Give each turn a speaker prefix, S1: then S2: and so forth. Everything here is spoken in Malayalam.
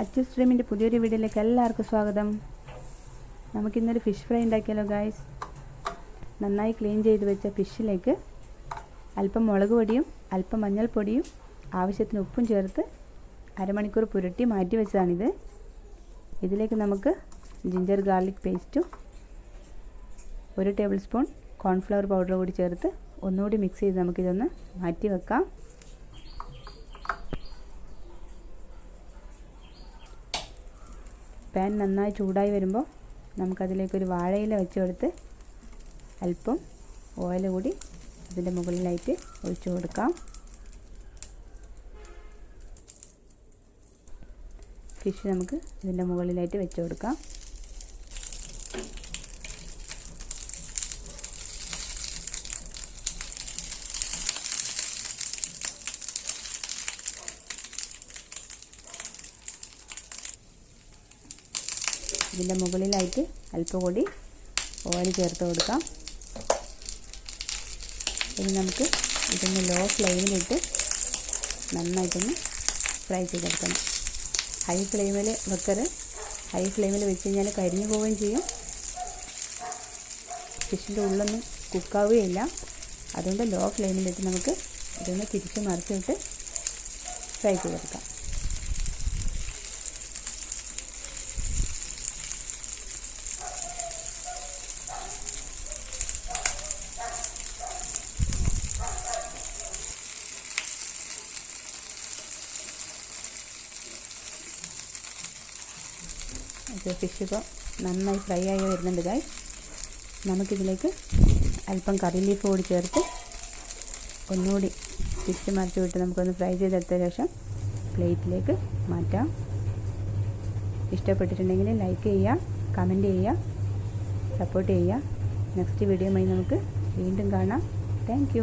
S1: അച്ചു സ്ട്രീമിന്റെ പുതിയൊരു വീഡിയോയിലേക്ക് എല്ലാവർക്കും സ്വാഗതം. നമുക്കിന്നൊരു ഫിഷ് ഫ്രൈ ഉണ്ടാക്കിയാലോ ഗായ്സ് നന്നായി ക്ലീൻ ചെയ്ത് വെച്ച ഫിഷിലേക്ക് അല്പം മുളക് പൊടിയും അല്പം മഞ്ഞൾപ്പൊടിയും ആവശ്യത്തിന് ഉപ്പും ചേർത്ത് അരമണിക്കൂർ പുരട്ടി മാറ്റി വെച്ചതാണിത്. ഇതിലേക്ക് നമുക്ക് ജിഞ്ചർ ഗാർലിക് പേസ്റ്റും ഒരു ടേബിൾ സ്പൂൺ കോൺഫ്ലവർ പൗഡർ കൂടി ചേർത്ത് ഒന്നുകൂടി മിക്സ് ചെയ്ത് നമുക്കിതൊന്ന് മാറ്റി വെക്കാം. പാൻ നന്നായി ചൂടായി വരുമ്പോൾ നമുക്കതിലേക്കൊരു വാഴയില വെച്ച് കൊടുത്ത് അല്പം ഓയിൽ കൂടി അതിന്റെ മുകളിലായിട്ട് ഒഴിച്ചു കൊടുക്കാം. ഫിഷ് നമുക്ക് ഇതിന്റെ മുകളിലായിട്ട് വെച്ച് കൊടുക്കാം. ഇതിന്റെ മുകളിലായിട്ട് അല്പം കൂടി ഓയിൽ ചേർത്ത് കൊടുക്കാം. ഇനി നമുക്ക് ഇതൊന്ന് ലോ ഫ്ലെയിമിലിട്ട് നന്നായിട്ടൊന്ന് ഫ്രൈ ചെയ്തെടുക്കണം. ഹൈ ഫ്ലെയിമിൽ വെക്കരുത് ഹൈ ഫ്ലെയിമിൽ വെച്ച് കഴിഞ്ഞാൽ കരിഞ്ഞു പോവുകയും ചെയ്യും. ഫിഷിന്റെ ഉള്ളൊന്നും കുക്കാവുകയില്ല. അതുകൊണ്ട് ലോ ഫ്ലെയിമിലിട്ട് നമുക്ക് ഇതൊന്ന് തിരിച്ച് മറിച്ചിട്ട് ഫ്രൈ ചെയ്തെടുക്കാം. ഫിഷ് ഇപ്പോൾ നന്നായി ഫ്രൈ ആയി വരുന്നുണ്ട് ഗായ് നമുക്കിതിലേക്ക് അല്പം കറി ലീഫ് കൂടി ചേർത്ത് ഒന്നുകൂടി ഫിഷ് മറിച്ച് വിട്ട് നമുക്കൊന്ന് ഫ്രൈ ചെയ്തെടുത്ത ശേഷം പ്ലേറ്റിലേക്ക് മാറ്റാം. ഇഷ്ടപ്പെട്ടിട്ടുണ്ടെങ്കിൽ ലൈക്ക് ചെയ്യുക കമന്റ് ചെയ്യുക സപ്പോർട്ട് ചെയ്യുക. നെക്സ്റ്റ് വീഡിയോയുമായി നമുക്ക് വീണ്ടും കാണാം. താങ്ക്